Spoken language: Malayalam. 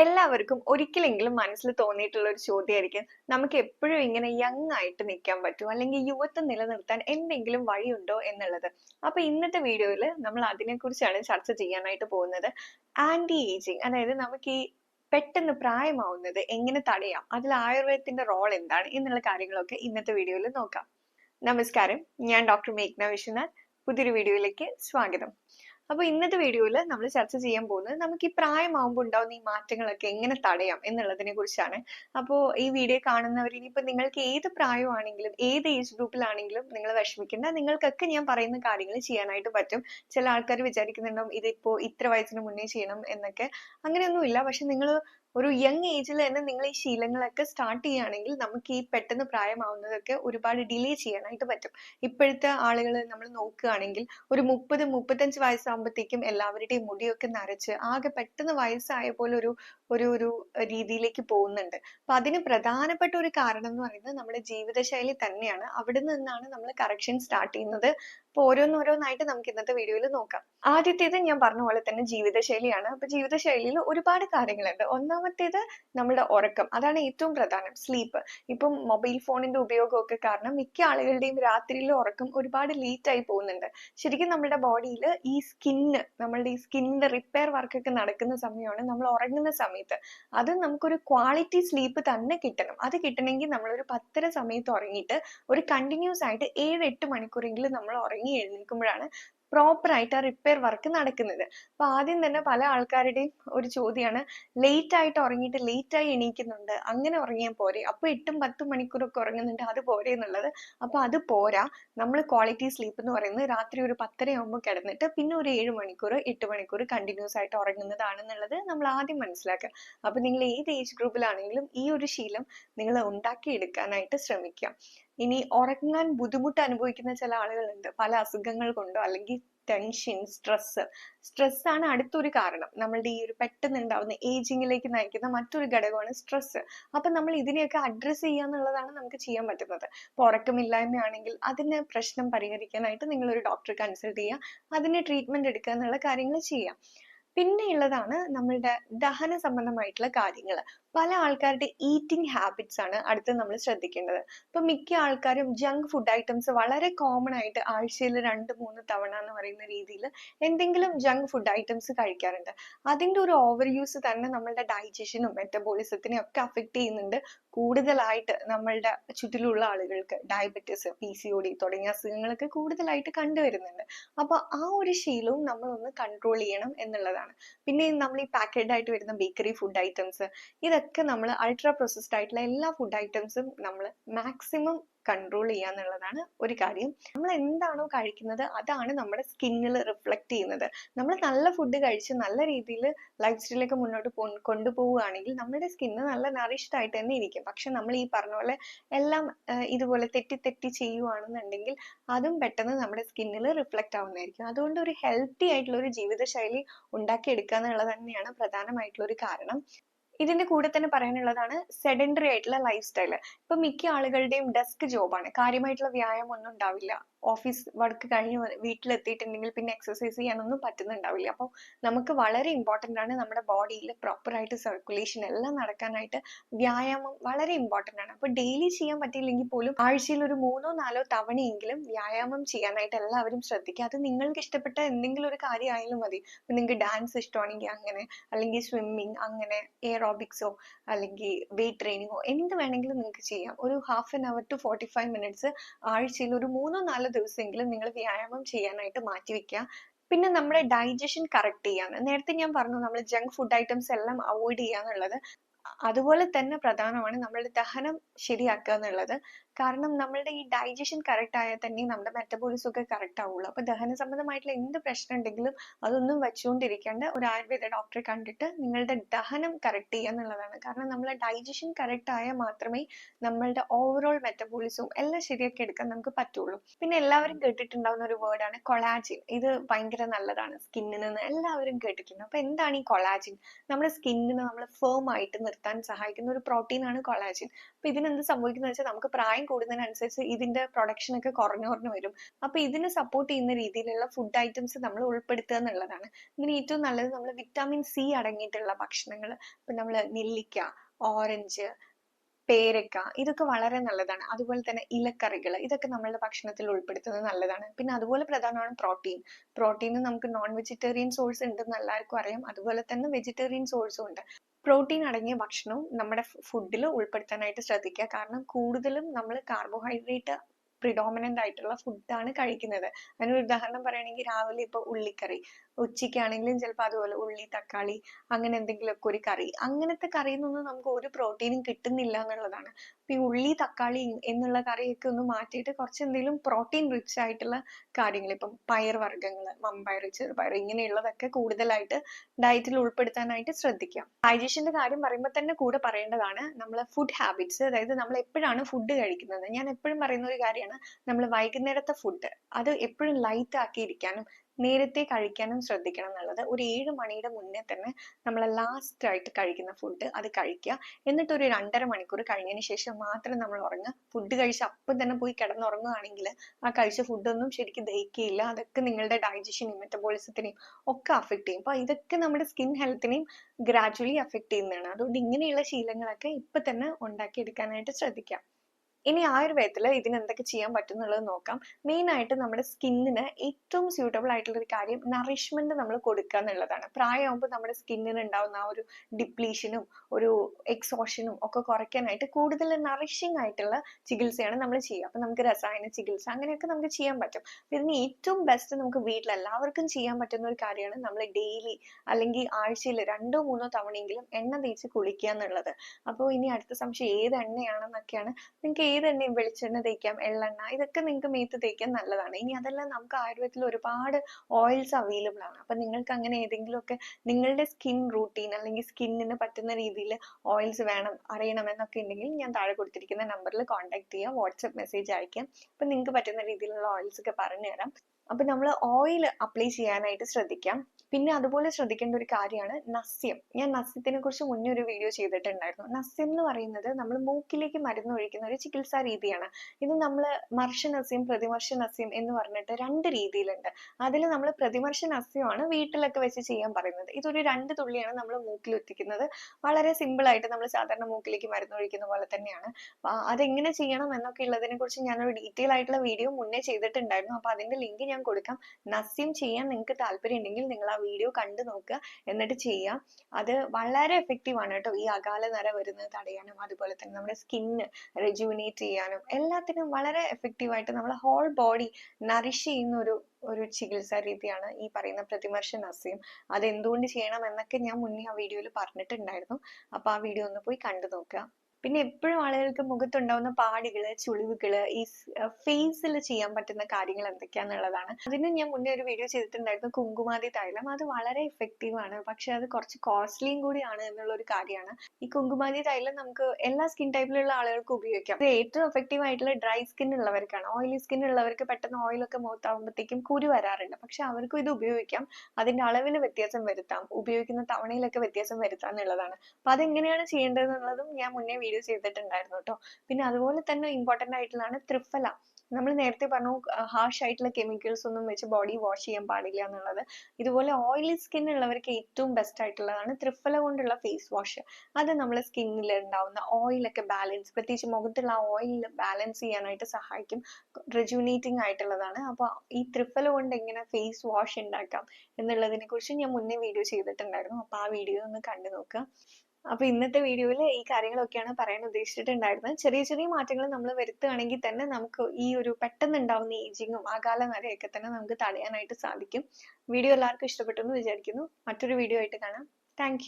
എല്ലാവർക്കും ഒരിക്കലെങ്കിലും മനസ്സിൽ തോന്നിയിട്ടുള്ള ഒരു ചോദ്യമായിരിക്കും. നമുക്ക് എപ്പോഴും ഇങ്ങനെ യങ് ആയിട്ട് നിൽക്കാൻ പറ്റുമോ അല്ലെങ്കിൽ യുവത്വം നിലനിർത്താൻ എന്തെങ്കിലും വഴിയുണ്ടോ എന്നുള്ളത്. അപ്പൊ ഇന്നത്തെ വീഡിയോയിൽ നമ്മൾ അതിനെക്കുറിച്ചാണ് ചർച്ച ചെയ്യാനായിട്ട് പോകുന്നത്. ആന്റി ഏജിങ് അതായത് നമുക്ക് ഈ പെട്ടെന്ന് പ്രായമാവുന്നത് എങ്ങനെ തടയാം അതിൽ ആയുർവേദത്തിന്റെ റോൾ എന്താണ് എന്നുള്ള കാര്യങ്ങളൊക്കെ ഇന്നത്തെ വീഡിയോയിൽ നോക്കാം. നമസ്കാരം ഞാൻ ഡോക്ടർ മേഘ്ന വിശ്വനാഥ്. പുതിയൊരു വീഡിയോയിലേക്ക് സ്വാഗതം. അപ്പൊ ഇന്നത്തെ വീഡിയോയിൽ നമ്മൾ ചർച്ച ചെയ്യാൻ പോകുന്നത് നമുക്ക് ഈ പ്രായമാകുമ്പോൾ ഉണ്ടാവുന്ന ഈ മാറ്റങ്ങളൊക്കെ എങ്ങനെ തടയാം എന്നുള്ളതിനെ കുറിച്ചാണ്. അപ്പോൾ ഈ വീഡിയോ കാണുന്നവർ ഇനിയിപ്പോൾ നിങ്ങൾക്ക് ഏത് പ്രായമാണെങ്കിലും ഏത് ഏജ് ഗ്രൂപ്പിലാണെങ്കിലും നിങ്ങൾ വിഷമിക്കേണ്ട. നിങ്ങൾക്കൊക്കെ ഞാൻ പറയുന്ന കാര്യങ്ങൾ ചെയ്യാനായിട്ട് പറ്റും. ചില ആൾക്കാർ വിചാരിക്കുന്നുണ്ടാവും ഇതിപ്പോ ഇത്ര വയസ്സിന് മുന്നേ ചെയ്യണം എന്നൊക്കെ. അങ്ങനെയൊന്നുമില്ല. പക്ഷെ നിങ്ങൾ ഒരു യങ് ഏജിൽ തന്നെ നിങ്ങൾ ഈ ശീലങ്ങളൊക്കെ സ്റ്റാർട്ട് ചെയ്യുകയാണെങ്കിൽ നമുക്ക് ഈ പെട്ടെന്ന് പ്രായമാവുന്നതൊക്കെ ഒരുപാട് ഡിലേ ചെയ്യാനായിട്ട് പറ്റും. ഇപ്പോഴത്തെ ആളുകൾ നമ്മൾ നോക്കുകയാണെങ്കിൽ ഒരു മുപ്പത് മുപ്പത്തഞ്ച് വയസ്സാകുമ്പോഴത്തേക്കും എല്ലാവരുടെയും മുടിയൊക്കെ നരച്ച് ആകെ പെട്ടെന്ന് വയസ്സായ പോലെ ഒരു ഒരു ഒരു രീതിയിലേക്ക് പോകുന്നുണ്ട്. അപ്പൊ അതിന് പ്രധാനപ്പെട്ട ഒരു കാരണം എന്ന് പറയുന്നത് നമ്മുടെ ജീവിതശൈലി തന്നെയാണ്. അവിടെ നിന്നാണ് നമ്മൾ കറക്ഷൻ സ്റ്റാർട്ട് ചെയ്യുന്നത്. അപ്പൊ ഓരോന്നോരോന്നായിട്ട് നമുക്ക് ഇന്നത്തെ വീഡിയോയിൽ നോക്കാം. ആദ്യത്തേത് ഞാൻ പറഞ്ഞ പോലെ തന്നെ ജീവിതശൈലിയാണ്. അപ്പൊ ജീവിതശൈലിയിൽ ഒരുപാട് കാര്യങ്ങളുണ്ട്. ഒന്നാമത്തേത് നമ്മുടെ ഉറക്കം. അതാണ് ഏറ്റവും പ്രധാനം. സ്ലീപ്പ് ഇപ്പം മൊബൈൽ ഫോണിന്റെ ഉപയോഗമൊക്കെ കാരണം മിക്ക ആളുകളുടെയും രാത്രിയിലെ ഉറക്കം ഒരുപാട് ലേറ്റ് ആയി പോകുന്നുണ്ട്. ശരിക്കും നമ്മുടെ ബോഡിയിൽ ഈ സ്കിന്ന് നമ്മളുടെ ഈ സ്കിന്നിന്റെ റിപ്പയർ വർക്കൊക്കെ നടക്കുന്ന സമയമാണ് നമ്മൾ ഉറങ്ങുന്ന സമയത്ത്. അത് നമുക്കൊരു ക്വാളിറ്റി സ്ലീപ്പ് തന്നെ കിട്ടണം. അത് കിട്ടണമെങ്കിൽ നമ്മൾ ഒരു പത്തര സമയത്ത് ഉറങ്ങിയിട്ട് ഒരു കണ്ടിന്യൂസ് ആയിട്ട് ഏഴ് എട്ട് മണിക്കൂറെങ്കിലും നമ്മൾ ഉറങ്ങി എഴുന്നേൽക്കുമ്പോഴാണ് പ്രോപ്പർ ആയിട്ട് ആ റിപ്പയർ വർക്ക് നടക്കുന്നത്. അപ്പൊ ആദ്യം തന്നെ പല ആൾക്കാരുടെയും ഒരു ചോദ്യമാണ് ലേറ്റ് ആയിട്ട് ഉറങ്ങിയിട്ട് ലേറ്റ് ആയി എണീക്കുന്നുണ്ട് അങ്ങനെ ഉറങ്ങിയാൽ പോരെ. അപ്പൊ എട്ടും പത്തും മണിക്കൂറൊക്കെ ഉറങ്ങുന്നുണ്ട് അത് പോരെ എന്നുള്ളത്. അപ്പൊ അത് പോരാ. നമ്മൾ ക്വാളിറ്റി സ്ലീപ്പ് എന്ന് പറയുന്നത് രാത്രി ഒരു പത്തര ആകുമ്പോൾ കിടന്നിട്ട് പിന്നെ ഒരു ഏഴ് മണിക്കൂർ എട്ട് മണിക്കൂർ കണ്ടിന്യൂസ് ആയിട്ട് ഉറങ്ങുന്നതാണെന്നുള്ളത് നമ്മൾ ആദ്യം മനസ്സിലാക്കുക. അപ്പൊ നിങ്ങൾ ഏത് ഏജ് ഗ്രൂപ്പിലാണെങ്കിലും ഈ ഒരു ശീലം നിങ്ങൾ ഉണ്ടാക്കി എടുക്കാനായിട്ട് ശ്രമിക്കുക. ഇനി ഉറങ്ങാൻ ബുദ്ധിമുട്ട് അനുഭവിക്കുന്ന ചില ആളുകളുണ്ട്. പല അസുഖങ്ങൾ കൊണ്ടോ അല്ലെങ്കിൽ ടെൻഷൻ സ്ട്രെസ് സ്ട്രെസ് ആണ് അടുത്തൊരു കാരണം. നമ്മളുടെ ഈ ഒരു പെട്ടെന്ന് ഉണ്ടാവുന്ന ഏജിങ്ങിലേക്ക് നയിക്കുന്ന മറ്റൊരു ഘടകമാണ് സ്ട്രെസ് അപ്പൊ നമ്മൾ ഇതിനെയൊക്കെ അഡ്രസ്സ് ചെയ്യുക എന്നുള്ളതാണ് നമുക്ക് ചെയ്യാൻ പറ്റുന്നത്. ഇപ്പൊ ഉറക്കമില്ലായ്മയാണെങ്കിൽ അതിന് പ്രശ്നം പരിഹരിക്കാനായിട്ട് നിങ്ങൾ ഒരു ഡോക്ടറെ കൺസൾട്ട് ചെയ്യുക. അതിന് ട്രീറ്റ്മെന്റ് എടുക്കുക എന്നുള്ള കാര്യങ്ങൾ ചെയ്യാം പിന്നെ ഉള്ളതാണ് നമ്മളുടെ ദഹന സംബന്ധമായിട്ടുള്ള കാര്യങ്ങൾ പല ആൾക്കാരുടെ ഈറ്റിംഗ് ഹാബിറ്റ്സ് ആണ് അടുത്ത് നമ്മൾ ശ്രദ്ധിക്കേണ്ടത്. ഇപ്പൊ മിക്ക ആൾക്കാരും ജങ്ക് ഫുഡ് ഐറ്റംസ് വളരെ കോമൺ ആയിട്ട് ആഴ്ചയിൽ രണ്ട് മൂന്ന് തവണ എന്ന് പറയുന്ന രീതിയിൽ എന്തെങ്കിലും ജങ്ക് ഫുഡ് ഐറ്റംസ് കഴിക്കാറുണ്ട്. അതിന്റെ ഒരു ഓവർ യൂസ് തന്നെ നമ്മളുടെ ഡൈജഷനും മെറ്റബോളിസത്തിനെയും ഒക്കെ അഫക്റ്റ് ചെയ്യുന്നുണ്ട്. കൂടുതലായിട്ട് നമ്മളുടെ ചുറ്റിലുള്ള ആളുകൾക്ക് diabetes P C O D തുടങ്ങിയ അസുഖങ്ങളൊക്കെ കൂടുതലായിട്ട് കണ്ടുവരുന്നുണ്ട്. അപ്പൊ ആ ഒരു ശീലവും നമ്മളൊന്ന് കൺട്രോൾ ചെയ്യണം എന്നുള്ളതാണ്. പിന്നെ നമ്മൾ ഈ പാക്കഡ് ആയിട്ട് വരുന്ന ബേക്കറി ഫുഡ് ഐറ്റംസ് ഇതൊക്കെ നമ്മൾ അൾട്രാ പ്രോസസ്ഡ് ആയിട്ടുള്ള എല്ലാ ഫുഡ് ഐറ്റംസും നമ്മൾ മാക്സിമം കൺട്രോൾ ചെയ്യുക എന്നുള്ളതാണ് ഒരു കാര്യം. നമ്മൾ എന്താണോ കഴിക്കുന്നത് അതാണ് നമ്മുടെ സ്കിന്നിൽ റിഫ്ലക്ട് ചെയ്യുന്നത്. നമ്മൾ നല്ല ഫുഡ് കഴിച്ച് നല്ല രീതിയിൽ ലൈഫ് സ്റ്റൈലിലേക്ക് മുന്നോട്ട് കൊണ്ടുപോവുകയാണെങ്കിൽ നമ്മുടെ സ്കിന്ന് നല്ല നറിഷ്ഡ് ആയിട്ട് തന്നെ ഇരിക്കും. പക്ഷെ നമ്മൾ ഈ പറഞ്ഞ പോലെ എല്ലാം ഇതുപോലെ തെറ്റി തെറ്റി ചെയ്യുവാണെന്നുണ്ടെങ്കിൽ അതും പെട്ടെന്ന് നമ്മുടെ സ്കിന്നിൽ റിഫ്ലക്റ്റ് ആവുന്നതായിരിക്കും. അതുകൊണ്ട് ഒരു ഹെൽത്തി ആയിട്ടുള്ള ഒരു ജീവിതശൈലി ഉണ്ടാക്കിയെടുക്കുക എന്നുള്ളത് തന്നെയാണ് പ്രധാനമായിട്ടുള്ള ഒരു കാരണം. ഇതിന്റെ കൂടെ തന്നെ പറയാനുള്ളതാണ് സെഡൻഡറി ആയിട്ടുള്ള ലൈഫ് സ്റ്റൈൽ ഇപ്പൊ മിക്ക ആളുകളുടെയും ഡെസ്ക് ജോബാണ് കാര്യമായിട്ടുള്ള വ്യായാമം ഒന്നും ഉണ്ടാവില്ല. ഓഫീസ് വർക്ക് കഴിഞ്ഞ് വീട്ടിലെത്തിയിട്ടുണ്ടെങ്കിൽ പിന്നെ എക്സസൈസ് ചെയ്യാനൊന്നും പറ്റുന്നുണ്ടാവില്ല. അപ്പോൾ നമുക്ക് വളരെ ഇമ്പോർട്ടന്റ് ആണ് നമ്മുടെ ബോഡിയിൽ പ്രോപ്പർ ആയിട്ട് സർക്കുലേഷൻ എല്ലാം നടക്കാനായിട്ട് വ്യായാമം വളരെ ഇമ്പോർട്ടന്റ് ആണ്. അപ്പോൾ ഡെയിലി ചെയ്യാൻ പറ്റിയില്ലെങ്കിൽ പോലും ആഴ്ചയിൽ ഒരു മൂന്നോ നാലോ തവണയെങ്കിലും വ്യായാമം ചെയ്യാനായിട്ട് എല്ലാവരും ശ്രദ്ധിക്കുക. അത് നിങ്ങൾക്ക് ഇഷ്ടപ്പെട്ട എന്തെങ്കിലും ഒരു കാര്യമായാലും മതി. ഇപ്പം നിങ്ങൾക്ക് ഡാൻസ് ഇഷ്ടമാണെങ്കിൽ അങ്ങനെ അല്ലെങ്കിൽ സ്വിമ്മിങ് അങ്ങനെ എയറോബിക്സോ അല്ലെങ്കിൽ വെയിറ്റ് ട്രെയിനിങ്ങോ എന്ത് വേണമെങ്കിലും നിങ്ങൾക്ക് ചെയ്യാം. ഒരു half an hour to forty five minutes ആഴ്ചയിൽ ഒരു മൂന്നോ നാലോ ദിവസമെങ്കിലും നിങ്ങൾ വ്യായാമം ചെയ്യാനായിട്ട് മാറ്റി വെക്കുക. പിന്നെ നമ്മുടെ ഡൈജഷൻ കറക്റ്റ് ചെയ്യാൻ നേരത്തെ ഞാൻ പറഞ്ഞു നമ്മൾ ജങ്ക് ഫുഡ് ഐറ്റംസ് എല്ലാം അവോയ്ഡ് ചെയ്യുക എന്നുള്ളത് അതുപോലെ തന്നെ പ്രധാനമാണ് നമ്മളുടെ ദഹനം ശരിയാക്കുക എന്നുള്ളത്. കാരണം നമ്മളുടെ ഈ ഡൈജഷൻ കറക്റ്റ് ആയാൽ തന്നെ നമ്മുടെ മെറ്റബോളിസം ഒക്കെ കറക്റ്റ് ആവുള്ളൂ. അപ്പൊ ദഹന സംബന്ധമായിട്ടുള്ള എന്ത് പ്രശ്നം ഉണ്ടെങ്കിലും അതൊന്നും വെച്ചുകൊണ്ടിരിക്കേണ്ട ഒരു ആയുർവേദ ഡോക്ടറെ കണ്ടിട്ട് നിങ്ങളുടെ ദഹനം കറക്റ്റ് ചെയ്യുക എന്നുള്ളതാണ്. കാരണം നമ്മളെ ഡൈജഷൻ കറക്റ്റ് ആയാൽ മാത്രമേ നമ്മളുടെ ഓവറോൾ മെറ്റബോളിസവും എല്ലാം ശരിയാക്കി എടുക്കാൻ നമുക്ക് പറ്റുള്ളൂ. പിന്നെ എല്ലാവരും കേട്ടിട്ടുണ്ടാവുന്ന ഒരു വേർഡാണ് കൊളാജിൻ ഇത് ഭയങ്കര നല്ലതാണ്. സ്കിന്നിന് എല്ലാവരും കേട്ടിട്ടുണ്ട്. അപ്പൊ എന്താണ് ഈ കൊളാജിൻ നമ്മുടെ സ്കിന്നിന് നമ്മൾ ഫേം ആയിട്ട് നിർത്താൻ സഹായിക്കുന്ന ഒരു പ്രോട്ടീൻ ആണ് കൊളാജിൻ അപ്പൊ ഇതിനെന്ത് സംഭവിക്കുന്നത് വെച്ചാൽ നമുക്ക് പ്രായം കൂടുന്നതിനനുസരിച്ച് ഇതിന്റെ പ്രൊഡക്ഷൻ ഒക്കെ കുറഞ്ഞു കുറഞ്ഞു വരും. അപ്പൊ ഇതിനെ സപ്പോർട്ട് ചെയ്യുന്ന രീതിയിലുള്ള ഫുഡ് ഐറ്റംസ് നമ്മൾ ഉൾപ്പെടുത്തുക എന്നുള്ളതാണ്. ഇതിന് ഏറ്റവും നല്ലത് നമ്മൾ വിറ്റാമിൻ സി അടങ്ങിയിട്ടുള്ള ഭക്ഷണങ്ങൾ ഇപ്പൊ നമ്മൾ നെല്ലിക്ക ഓറഞ്ച് പേരക്ക ഇതൊക്കെ വളരെ നല്ലതാണ്. അതുപോലെ തന്നെ ഇലക്കറികൾ ഇതൊക്കെ നമ്മളുടെ ഭക്ഷണത്തിൽ ഉൾപ്പെടുത്തുന്നത് നല്ലതാണ്. പിന്നെ അതുപോലെ പ്രധാനമാണ് പ്രോട്ടീൻ പ്രോട്ടീൻ നമുക്ക് നോൺ വെജിറ്റേറിയൻ സോഴ്സ് ഉണ്ടെന്ന് എല്ലാവർക്കും അറിയാം. അതുപോലെ തന്നെ വെജിറ്റേറിയൻ സോഴ്സും ഉണ്ട്. പ്രോട്ടീൻ അടങ്ങിയ ഭക്ഷണവും നമ്മുടെ ഫുഡിൽ ഉൾപ്പെടുത്താനായിട്ട് ശ്രദ്ധിക്കുക. കാരണം കൂടുതലും നമ്മൾ കാർബോഹൈഡ്രേറ്റ് പ്രിഡോമിനന്റ് ആയിട്ടുള്ള ഫുഡാണ് കഴിക്കുന്നത്. അതിനൊരു ഉദാഹരണം പറയുകയാണെങ്കിൽ രാവിലെ ഇപ്പൊ ഉള്ളിക്കറി. ഉച്ചയ്ക്കാണെങ്കിലും ചിലപ്പോൾ അതുപോലെ ഉള്ളി തക്കാളി അങ്ങനെ എന്തെങ്കിലുമൊക്കെ ഒരു കറി. അങ്ങനത്തെ കറിയിൽ നിന്നും നമുക്ക് ഒരു പ്രോട്ടീനും കിട്ടുന്നില്ല എന്നുള്ളതാണ്. അപ്പൊ ഈ ഉള്ളി തക്കാളി എന്നുള്ള കറിയൊക്കെ ഒന്ന് മാറ്റിയിട്ട് കുറച്ച് എന്തെങ്കിലും പ്രോട്ടീൻ റിച്ച് ആയിട്ടുള്ള കാര്യങ്ങൾ ഇപ്പം പയർ വർഗങ്ങൾ മമ്പയർ ചെറുപയർ ഇങ്ങനെയുള്ളതൊക്കെ കൂടുതലായിട്ട് ഡയറ്റിൽ ഉൾപ്പെടുത്താനായിട്ട് ശ്രദ്ധിക്കാം. ഡൈജഷന്റെ കാര്യം പറയുമ്പോൾ തന്നെ കൂടെ പറയേണ്ടതാണ് നമ്മൾ ഫുഡ് ഹാബിറ്റ്സ്. അതായത് നമ്മൾ എപ്പോഴാണ് ഫുഡ് കഴിക്കുന്നത്? ഞാൻ എപ്പോഴും പറയുന്ന ഒരു കാര്യമാണ് നമ്മൾ വൈകുന്നേരത്തെ ഫുഡ്. അത് എപ്പോഴും ലൈറ്റ് ആക്കിയിരിക്കാനും നേരത്തെ കഴിക്കാനും ശ്രദ്ധിക്കണം എന്നുള്ളത് ഒരു ഏഴ് മണിയുടെ മുന്നേ തന്നെ നമ്മൾ ലാസ്റ്റ് ആയിട്ട് കഴിക്കുന്ന ഫുഡ് അത് കഴിക്കുക. എന്നിട്ട് ഒരു രണ്ടര മണിക്കൂർ കഴിഞ്ഞതിന് ശേഷം മാത്രം നമ്മൾ ഉറങ്ങുക. ഫുഡ് കഴിച്ച് അപ്പം തന്നെ പോയി കിടന്നുറങ്ങുകയാണെങ്കിൽ ആ കഴിച്ച ഫുഡൊന്നും ശരിക്കും ദഹിക്കുകയില്ല. അതൊക്കെ നിങ്ങളുടെ ഡൈജഷനെയും മെറ്റബോളിസത്തിനെയും ഒക്കെ അഫക്റ്റ് ചെയ്യും. അപ്പൊ ഇതൊക്കെ നമ്മുടെ സ്കിൻ ഹെൽത്തിനെയും ഗ്രാജുവലി അഫക്റ്റ് ചെയ്യുന്നതാണ്. അതുകൊണ്ട് ഇങ്ങനെയുള്ള ശീലങ്ങളൊക്കെ ഇപ്പൊ തന്നെ ഉണ്ടാക്കിയെടുക്കാനായിട്ട് ശ്രദ്ധിക്കാം ഇനി ആയുർവേദത്തിൽ ഇതിന് എന്തൊക്കെ ചെയ്യാൻ പറ്റുന്നുള്ളത് നോക്കാം. മെയിൻ ആയിട്ട് നമ്മുടെ സ്കിന്നിന് ഏറ്റവും സ്യൂട്ടബിൾ ആയിട്ടുള്ള ഒരു കാര്യം നറിഷ്മെന്റ് നമ്മൾ കൊടുക്കുക എന്നുള്ളതാണ്. പ്രായമാകുമ്പോൾ നമ്മുടെ സ്കിന്നിന് ഉണ്ടാവുന്ന ആ ഒരു ഡിപ്ലീഷനും ഒരു എക്സോഷനും ഒക്കെ കുറയ്ക്കാനായിട്ട് കൂടുതൽ നറിഷിംഗ് ആയിട്ടുള്ള ചികിത്സയാണ് നമ്മൾ ചെയ്യുക. അപ്പൊ നമുക്ക് രസായന ചികിത്സ അങ്ങനെയൊക്കെ നമുക്ക് ചെയ്യാൻ പറ്റും. ഇതിന് ഏറ്റവും ബെസ്റ്റ് നമുക്ക് വീട്ടിൽ എല്ലാവർക്കും ചെയ്യാൻ പറ്റുന്ന ഒരു കാര്യമാണ് നമ്മൾ ഡെയിലി അല്ലെങ്കിൽ ആഴ്ചയിൽ രണ്ടോ മൂന്നോ തവണയെങ്കിലും എണ്ണ തേച്ച് കുളിക്കുക എന്നുള്ളത്. അപ്പോൾ ഇനി അടുത്ത സംശയം ഏത് എണ്ണയാണെന്നൊക്കെയാണ്. നിങ്ങൾക്ക് ഏത് എണ്ണയും വെളിച്ചെണ്ണ തേക്കാം എള്ളെണ്ണ ഇതൊക്കെ നിങ്ങൾക്ക് മേത്ത് തേക്കാൻ നല്ലതാണ്. ഇനി അതെല്ലാം നമുക്ക് ആയുർവേദത്തിൽ ഒരുപാട് ഓയിൽസ് അവൈലബിൾ ആണ്. അപ്പൊ നിങ്ങൾക്ക് അങ്ങനെ ഏതെങ്കിലും ഒക്കെ നിങ്ങളുടെ സ്കിൻ റൂട്ടീൻ അല്ലെങ്കിൽ സ്കിന്നിന് പറ്റുന്ന രീതിയിൽ ഓയിൽസ് വേണം അറിയണമെന്നൊക്കെ ഉണ്ടെങ്കിൽ ഞാൻ താഴെ കൊടുത്തിരിക്കുന്ന നമ്പറിൽ കോൺടാക്ട് ചെയ്യാം വാട്സപ്പ് മെസ്സേജ് അയക്കാം. അപ്പൊ നിങ്ങൾക്ക് പറ്റുന്ന രീതിയിലുള്ള ഓയിൽസ് ഒക്കെ പറഞ്ഞു തരാം അപ്പൊ നമ്മൾ ഓയിൽ അപ്ലൈ ചെയ്യാനായിട്ട് ശ്രദ്ധിക്കാം. പിന്നെ അതുപോലെ ശ്രദ്ധിക്കേണ്ട ഒരു കാര്യമാണ് നസ്യം. ഞാൻ നസ്യത്തിനെ കുറിച്ച് മുന്നേ ഒരു വീഡിയോ ചെയ്തിട്ടുണ്ടായിരുന്നു. നസ്യം എന്ന് പറയുന്നത് നമ്മൾ മൂക്കിലേക്ക് മരുന്ന് ഒഴിക്കുന്ന ഒരു ചികിത്സാ രീതിയാണ്. ഇത് നമ്മൾ മർഷ നസ്യം പ്രതിമർഷ നസ്യം എന്ന് പറഞ്ഞിട്ട് രണ്ട് രീതിയിലുണ്ട്. അതിൽ നമ്മൾ പ്രതിമർഷ നസ്യമാണ് വീട്ടിലൊക്കെ വെച്ച് ചെയ്യാൻ പറയുന്നത്. ഇതൊരു രണ്ട് തുള്ളിയാണ് നമ്മൾ മൂക്കിൽ ഒത്തിക്കുന്നത് വളരെ സിമ്പിൾ ആയിട്ട് നമ്മൾ സാധാരണ മൂക്കിലേക്ക് മരുന്ന് ഒഴിക്കുന്ന പോലെ തന്നെയാണ്. അതെങ്ങനെ ചെയ്യണം എന്നൊക്കെ ഉള്ളതിനെ കുറിച്ച് ഞാനൊരു ഡീറ്റെയിൽ ആയിട്ടുള്ള വീഡിയോ മുന്നേ ചെയ്തിട്ടുണ്ടായിരുന്നു. അപ്പൊ അതിന്റെ ലിങ്ക് ഞാൻ കൊടുക്കാം. നസ്യം ചെയ്യാൻ നിങ്ങൾക്ക് താല്പര്യം ഉണ്ടെങ്കിൽ നിങ്ങൾ ആ വീഡിയോ കണ്ടു നോക്കുക. എന്നിട്ട് ചെയ്യാം. അത് വളരെ എഫക്റ്റീവ് ആണ് കേട്ടോ. ഈ അകാല നര വരുന്നത് തടയാനും അതുപോലെ തന്നെ നമ്മുടെ സ്കിന്ന് റെജുവിനേറ്റ് ചെയ്യാനും എല്ലാത്തിനും വളരെ എഫക്റ്റീവ് ആയിട്ട് നമ്മളെ ഹോൾ ബോഡി നറിഷ് ചെയ്യുന്ന ഒരു ഒരു ചികിത്സാ രീതിയാണ് ഈ പറയുന്ന പ്രതിമർശ നസ്യം. അത് എന്തുകൊണ്ട് ചെയ്യണം എന്നൊക്കെ ഞാൻ മുന്നേ ആ വീഡിയോയിൽ പറഞ്ഞിട്ടുണ്ടായിരുന്നു. അപ്പൊ ആ വീഡിയോ ഒന്ന് പോയി കണ്ടു നോക്കുക. പിന്നെ എപ്പോഴും ആളുകൾക്ക് മുഖത്തുണ്ടാവുന്ന പാടുകൾ ചുളിവുകൾ ഈ ഫേസിൽ ചെയ്യാൻ പറ്റുന്ന കാര്യങ്ങൾ എന്തൊക്കെയാന്നുള്ളതാണ്. അതിന് ഞാൻ മുന്നേ ഒരു വീഡിയോ ചെയ്തിട്ടുണ്ടായിരുന്നു കുങ്കുമാതി തൈലം. അത് വളരെ എഫക്റ്റീവ് ആണ്. പക്ഷെ അത് കുറച്ച് കോസ്റ്റ്ലിയും കൂടിയാണ് എന്നുള്ള ഒരു കാര്യമാണ്. ഈ കുങ്കുമാതി തൈലം നമുക്ക് എല്ലാ സ്കിൻ ടൈപ്പിലുള്ള ആളുകൾക്ക് ഉപയോഗിക്കാം. ഏറ്റവും എഫക്റ്റീവ് ആയിട്ടുള്ള ഡ്രൈ സ്കിൻ ഉള്ളവർക്കാണ്. ഓയിലി സ്കിൻ ഉള്ളവർക്ക് പെട്ടെന്ന് ഓയിലൊക്കെ മുഖത്താവുമ്പോഴത്തേക്കും കുരു വരാറുണ്ട് പക്ഷെ അവർക്കും ഇത് ഉപയോഗിക്കാം. അതിന്റെ അളവിൽ വ്യത്യാസം വരുത്താം. ഉപയോഗിക്കുന്ന തവണയിലൊക്കെ വ്യത്യാസം വരുത്താം എന്നുള്ളതാണ്. അപ്പൊ അതെങ്ങനെയാണ് ചെയ്യേണ്ടത് എന്നുള്ളതും ഞാൻ മുന്നേ വീഡിയോ ചെയ്തിട്ടുണ്ടായിരുന്നു കേട്ടോ പിന്നെ അതുപോലെ തന്നെ ഇമ്പോർട്ടന്റ് ആയിട്ടുള്ളതാണ് ത്രിഫല നമ്മൾ നേരത്തെ പറഞ്ഞു ഹാർഷ് ആയിട്ടുള്ള കെമിക്കൽസ് ഒന്നും വെച്ച് ബോഡി വാഷ് ചെയ്യാൻ പാടില്ല എന്നുള്ളത്. ഇതുപോലെ ഓയിലി സ്കിൻ ഉള്ളവർക്ക് ഏറ്റവും ബെസ്റ്റ് ആയിട്ടുള്ളതാണ് ത്രിഫല കൊണ്ടുള്ള ഫേസ് വാഷ് അത് നമ്മളെ സ്കിന്നിൽ ഉണ്ടാവുന്ന ഓയിലൊക്കെ ബാലൻസ് പ്രത്യേകിച്ച് മുഖത്തുള്ള ആ ഓയിൽ ബാലൻസ് ചെയ്യാനായിട്ട് സഹായിക്കും. റെജുനേറ്റിംഗ് ആയിട്ടുള്ളതാണ്. അപ്പൊ ഈ ത്രിഫല കൊണ്ട് എങ്ങനെ ഫേസ് വാഷ് ഉണ്ടാക്കാം എന്നുള്ളതിനെ കുറിച്ച് ഞാൻ മുന്നേ വീഡിയോ ചെയ്തിട്ടുണ്ടായിരുന്നു. അപ്പൊ ആ വീഡിയോ ഒന്ന് കണ്ടു നോക്കുക. അപ്പൊ ഇന്നത്തെ വീഡിയോയിൽ ഈ കാര്യങ്ങളൊക്കെയാണ് പറയാൻ ഉദ്ദേശിച്ചിട്ടുണ്ടായിരുന്നത്. ചെറിയ ചെറിയ മാറ്റങ്ങൾ നമ്മൾ വരുത്തുകയാണെങ്കിൽ തന്നെ നമുക്ക് ഈ ഒരു പെട്ടെന്ന് ഉണ്ടാവുന്ന ഏജിങ്ങും അകാല നരയൊക്കെ തന്നെ നമുക്ക് തടയാനായിട്ട് സാധിക്കും. വീഡിയോ എല്ലാവർക്കും ഇഷ്ടപ്പെട്ടു എന്ന് വിചാരിക്കുന്നു. മറ്റൊരു വീഡിയോ ആയിട്ട് കാണാം. താങ്ക്